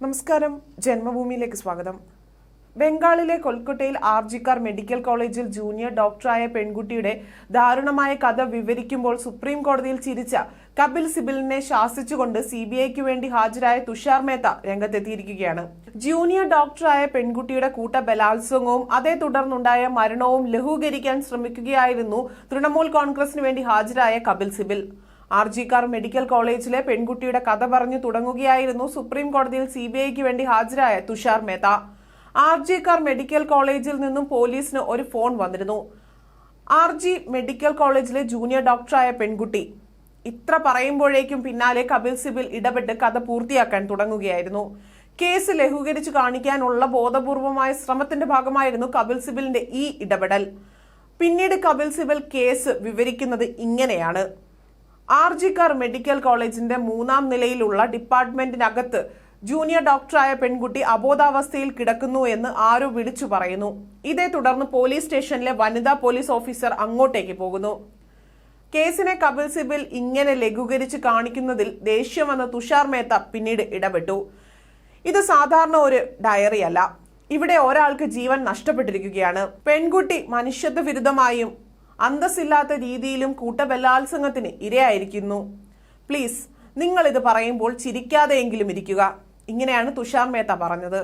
നമസ്കാരം. ജന്മഭൂമിയിലേക്ക് സ്വാഗതം. ബംഗാളിലെ കൊൽക്കട്ടയിൽ ആർജിക്കാർ മെഡിക്കൽ കോളേജിൽ ജൂനിയർ ഡോക്ടറായ പെൺകുട്ടിയുടെ ദാരുണമായ കഥ വിവരിക്കുമ്പോൾ സുപ്രീം കോടതിയിൽ ചിരിച്ച കപിൽ സിബിലിനെ ശാസിച്ചുകൊണ്ട് സി ബി ഐക്ക് വേണ്ടി ഹാജരായ തുഷാർ മേത്ത രംഗത്തെത്തിയിരിക്കുകയാണ്. ജൂനിയർ ഡോക്ടറായ പെൺകുട്ടിയുടെ കൂട്ട ബലാത്സംഗവും അതേ തുടർന്നുണ്ടായ മരണവും ലഘൂകരിക്കാൻ ശ്രമിക്കുകയായിരുന്നു തൃണമൂൽ കോൺഗ്രസിന് വേണ്ടി ഹാജരായ കപിൽ സിബിൽ. ആർജിക്കാർ മെഡിക്കൽ കോളേജിലെ പെൺകുട്ടിയുടെ കഥ പറഞ്ഞു തുടങ്ങുകയായിരുന്നു സുപ്രീം കോടതിയിൽ സി ബി ഐക്ക് വേണ്ടി ഹാജരായ തുഷാർ മേത്ത. ആർജിക്കാർ മെഡിക്കൽ കോളേജിൽ നിന്നും പോലീസിന് ഒരു ഫോൺ വന്നിരുന്നു. ആർ ജി മെഡിക്കൽ കോളേജിലെ ജൂനിയർ ഡോക്ടറായ പെൺകുട്ടി. ഇത്ര പറയുമ്പോഴേക്കും പിന്നാലെ കപിൽ സിബിൽ ഇടപെട്ട് കഥ പൂർത്തിയാക്കാൻ തുടങ്ങുകയായിരുന്നു. കേസ് ലഘൂകരിച്ചു കാണിക്കാനുള്ള ബോധപൂർവമായ ശ്രമത്തിന്റെ ഭാഗമായിരുന്നു കപിൽ സിബിലിന്റെ ഈ ഇടപെടൽ. പിന്നീട് കപിൽ സിബൽ കേസ് വിവരിക്കുന്നത് ഇങ്ങനെയാണ്. ആർജിക്കാർ മെഡിക്കൽ കോളേജിന്റെ മൂന്നാം നിലയിലുള്ള ഡിപ്പാർട്ട്മെന്റിനകത്ത് ജൂനിയർ ഡോക്ടറായ പെൺകുട്ടി അബോധാവസ്ഥയിൽ കിടക്കുന്നു എന്ന് ആരോ വിളിച്ചു പറയുന്നു. ഇതേ തുടർന്ന് പോലീസ് സ്റ്റേഷനിലെ വനിതാ പോലീസ് ഓഫീസർ അങ്ങോട്ടേക്ക് പോകുന്നു. കേസിനെ കപിൽ സിബിൽ ഇങ്ങനെ ലഘൂകരിച്ച് കാണിക്കുന്നതിൽ ദേഷ്യം വന്ന തുഷാർ മേത്ത പിന്നീട് ഇടപെട്ടു. ഇത് സാധാരണ ഒരു ഡയറി അല്ല ഇവിടെ ഒരാൾക്ക് ജീവൻ നഷ്ടപ്പെട്ടിരിക്കുകയാണ്. പെൺകുട്ടി മനുഷ്യത്വ വിരുദ്ധമായും അന്തസ്സില്ലാത്ത രീതിയിലും കൂട്ടബലാത്സംഗത്തിന് ഇരയായിരിക്കുന്നു. പ്ലീസ് നിങ്ങൾ ഇത് പറയുമ്പോൾ ചിരിക്കാതെയെങ്കിലും ഇരിക്കുക. ഇങ്ങനെയാണ് തുഷാർ മേത്ത പറഞ്ഞത്.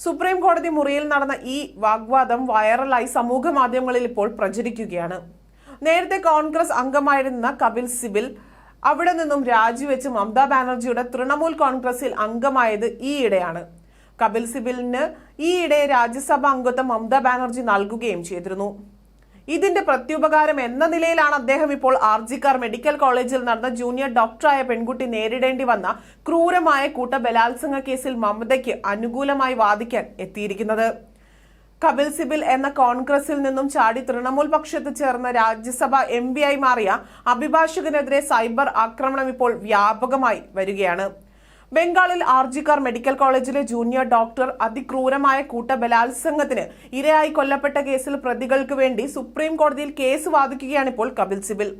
സുപ്രീം കോടതി മുറിയിൽ നടന്ന ഈ വാഗ്വാദം വൈറലായി സമൂഹ മാധ്യമങ്ങളിൽ ഇപ്പോൾ പ്രചരിക്കുകയാണ്. നേരത്തെ കോൺഗ്രസ് അംഗമായിരുന്ന കപിൽ സിബിൽ അവിടെ നിന്നും രാജിവെച്ച് മമതാ ബാനർജിയുടെ തൃണമൂൽ കോൺഗ്രസിൽ അംഗമായത് ഈയിടെയാണ് കപിൽ സിബിലിന് ഈയിടെ രാജ്യസഭാ അംഗത്വം മമതാ ബാനർജി നൽകുകയും ചെയ്തിരുന്നു. ഇതിന്റെ പ്രത്യുപകാരം എന്ന നിലയിലാണ് അദ്ദേഹം ഇപ്പോൾ ആർജിക്കാർ മെഡിക്കൽ കോളേജിൽ നടന്ന ജൂനിയർ ഡോക്ടറായ പെൺകുട്ടി നേരിടേണ്ടി വന്ന ക്രൂരമായ കൂട്ട ബലാത്സംഗ കേസിൽ മമതയ്ക്ക് അനുകൂലമായി വാദിക്കാൻ എത്തിയിരിക്കുന്നത്. കപിൽ സിബിൽ എന്ന കോൺഗ്രസിൽ നിന്നും ചാടി തൃണമൂൽ പക്ഷത്ത് ചേർന്ന രാജ്യസഭ എം ആയി മാറിയ അഭിഭാഷകനെതിരെ സൈബർ ആക്രമണം ഇപ്പോൾ വ്യാപകമായി വരികയാണ്. ബംഗാളിൽ ആർജിക്കാർ മെഡിക്കൽ കോളേജിലെ ജൂനിയർ ഡോക്ടർ അതിക്രൂരമായ കൂട്ടബലാത്സംഗത്തിന് ഇരയായി കൊല്ലപ്പെട്ട കേസിൽ പ്രതികൾക്ക് വേണ്ടി സുപ്രീം കോടതിയിൽ കേസ് വാദിക്കുകയാണ് ഇപ്പോൾ കപിൽ സിബിൽ.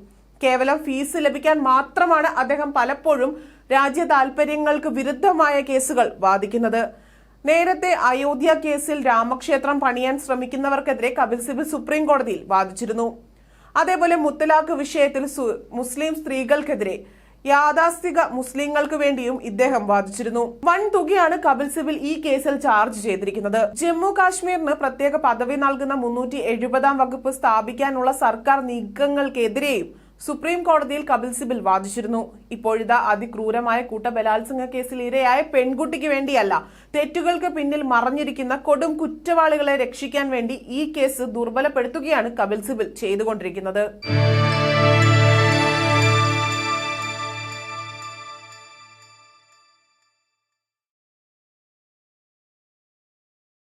കേവലം ഫീസ് ലഭിക്കാൻ മാത്രമാണ് അദ്ദേഹം പലപ്പോഴും രാജ്യ താൽപര്യങ്ങൾക്ക് വിരുദ്ധമായ കേസുകൾ വാദിക്കുന്നത്. നേരത്തെ അയോധ്യ കേസിൽ രാമക്ഷേത്രം പണിയാൻ ശ്രമിക്കുന്നവർക്കെതിരെ കപിൽ സിബിൽ സുപ്രീം കോടതിയിൽ വാദിച്ചിരുന്നു. അതേപോലെ മുത്തലാഖ് വിഷയത്തിൽ മുസ്ലിം സ്ത്രീകൾക്കെതിരെ യാഥാസ്ഥിക മുസ്ലിങ്ങൾക്ക് വേണ്ടിയും ഇദ്ദേഹം വാദിച്ചിരുന്നു. വൻ തുകയാണ് കപിൽ സിബിൽ ഈ കേസിൽ ചാർജ് ചെയ്തിരിക്കുന്നത്. ജമ്മു കാശ്മീരിന് പ്രത്യേക പദവി നൽകുന്ന മുന്നൂറ്റി എഴുപതാം വകുപ്പ് സ്ഥാപിക്കാനുള്ള സർക്കാർ നീക്കങ്ങൾക്കെതിരെയും സുപ്രീം കോടതിയിൽ കപിൽ സിബിൽ വാദിച്ചിരുന്നു. ഇപ്പോഴിതാ അതിക്രൂരമായ കൂട്ടബലാത്സംഗ കേസിൽ ഇരയായ പെൺകുട്ടിക്ക് വേണ്ടിയല്ല തെറ്റുകൾക്ക് പിന്നിൽ മറഞ്ഞിരിക്കുന്ന കൊടും കുറ്റവാളികളെ രക്ഷിക്കാൻ വേണ്ടി ഈ കേസ് ദുർബലപ്പെടുത്തുകയാണ് കപിൽ സിബിൽ ചെയ്തുകൊണ്ടിരിക്കുന്നത്.